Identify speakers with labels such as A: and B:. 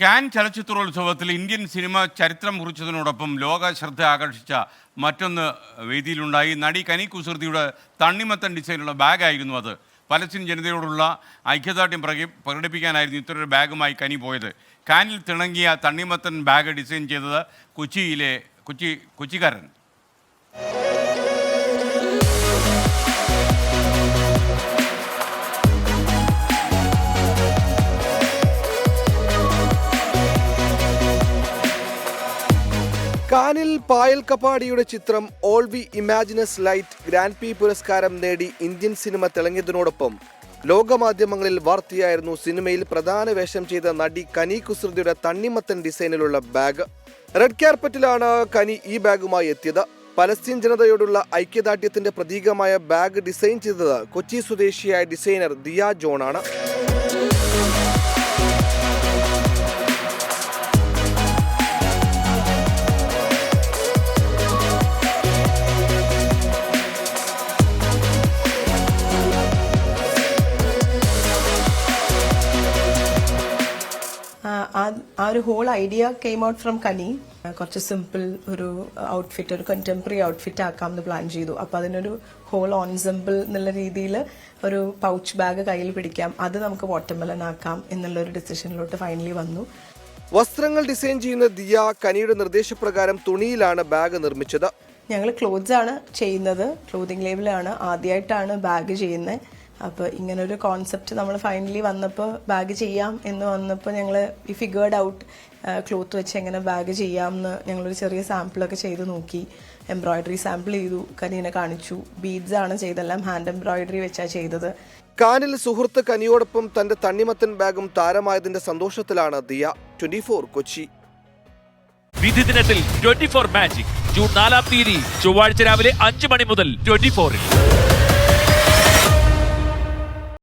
A: Can ചലച്ചിത്രോത്സവത്തിൽ Indian cinema ചരിത്രം കുറിച്ചതിനോടൊപ്പം ലോക ശ്രദ്ധ ആകർഷിച്ച മറ്റൊന്ന് വേദിയിലുണ്ടായി. നടി കനി കുസൃതിയുടെ തണ്ണിമത്തൻ ഡിസൈനുള്ള ബാഗായിരുന്നു അത്. പലസ്തീൻ ജനതയോടുള്ള ഐക്യദാർഢ്യം പ്രകി പ്രകടിപ്പിക്കാനായിരുന്നു ഇത്തരൊരു ബാഗുമായി കനി പോയത്. കാനിൽ തിണങ്ങിയ തണ്ണിമത്തൻ ബാഗ് ഡിസൈൻ ചെയ്തത് കൊച്ചിയിലെ കൊച്ചി കൊച്ചിക്കാരൻ.
B: കാനിൽ പായൽ കപ്പാടിയുടെ ചിത്രം all we imagine as light grand prix നേടി ഇന്ത്യൻ സിനിമ തിളങ്ങിയതിനോടൊപ്പം ലോകമാധ്യമങ്ങളിൽ വാർത്തയായിരുന്നു സിനിമയിൽ പ്രധാന വേഷം ചെയ്ത നടി കനി കുസൃതിയുടെ തണ്ണിമത്തൻ ഡിസൈനിലുള്ള ബാഗ്. റെഡ് കാർപ്പറ്റിലാണ് കനി ഈ ബാഗുമായി എത്തിയത്. പലസ്തീൻ ജനതയോടുള്ള ഐക്യദാർഢ്യത്തിന്റെ പ്രതീകമായ ബാഗ് ഡിസൈൻ ചെയ്തത് കൊച്ചി സ്വദേശിയായ ഡിസൈനർ ദിയ ജോണാണ്
C: ആ ഒരു whole idea came out from Kani കുറച്ച് സിമ്പിൾ ഒരു ഔട്ട്ഫിറ്റ് ഒരു കണ്ടംപററി ഔട്ട്ഫിറ്റ് ആക്കാം എന്ന് പ്ലാൻ ചെയ്തു. അപ്പൊ അതിനൊരു ഹോൾ ഓൺസിമ്പിൾ എന്നുള്ള രീതിയിൽ ഒരു പൗച്ച് ബാഗ് കയ്യിൽ പിടിക്കാം. അത് നമുക്ക് വാട്ടർമെലൻ ആക്കാം എന്നുള്ള ഒരു ഡിസിഷനിലോട്ട് ഫൈനലി വന്നു.
B: വസ്ത്രങ്ങൾ ഡിസൈൻ ചെയ്യുന്ന ദിയ കനിയുടെ നിർദ്ദേശപ്രകാരം തുണിയിലാണ് ബാഗ് നിർമ്മിച്ചത്.
C: ഞങ്ങൾ ക്ലോത്ത്സ് ആണ് ചെയ്യുന്നത്. ക്ലോത്തിങ് ലേബിളാണ് ആദ്യമായിട്ടാണ് ബാഗ് ചെയ്യുന്നത്. അപ്പോൾ ഇങ്ങനൊരു കോൺസെപ്റ്റ് നമ്മൾ ഫൈനലി വന്നപ്പോൾ ബാഗ് ചെയ്യാം എന്ന് വന്നപ്പോൾ ഞങ്ങൾ ഈ ഫിഗേർഡ് ഔട്ട് ക്ലോത്ത് വെച്ച് എങ്ങനെ ബാഗ് ചെയ്യാം എന്ന് ഞങ്ങളൊരു ചെറിയ സാമ്പിളൊക്കെ ചെയ്ത് നോക്കി. എംബ്രോയിഡറി സാമ്പിൾ ചെയ്തു കനീനെ കാണിച്ചു. ബീഡ്സ് ആണ് ചെയ്തെല്ലാം ഹാൻഡ് എംബ്രോയിഡറി വെച്ചാണ് ചെയ്തത്.
B: കാനിൽ സുഹൃത്ത് കനിയോടൊപ്പം തന്റെ തണ്ണിമത്തൻ ബാഗും താരമായതിന്റെ സന്തോഷത്തിലാണ് ദിയ. ട്വന്റി കൊച്ചി.
D: വിധി ദിനത്തിൽ ട്വന്റി ഫോർ മാജിക് ജൂൺ നാലാം തീയതി ചൊവ്വാഴ്ച രാവിലെ അഞ്ച് മണി മുതൽ ട്വന്റി ഫോറിൽ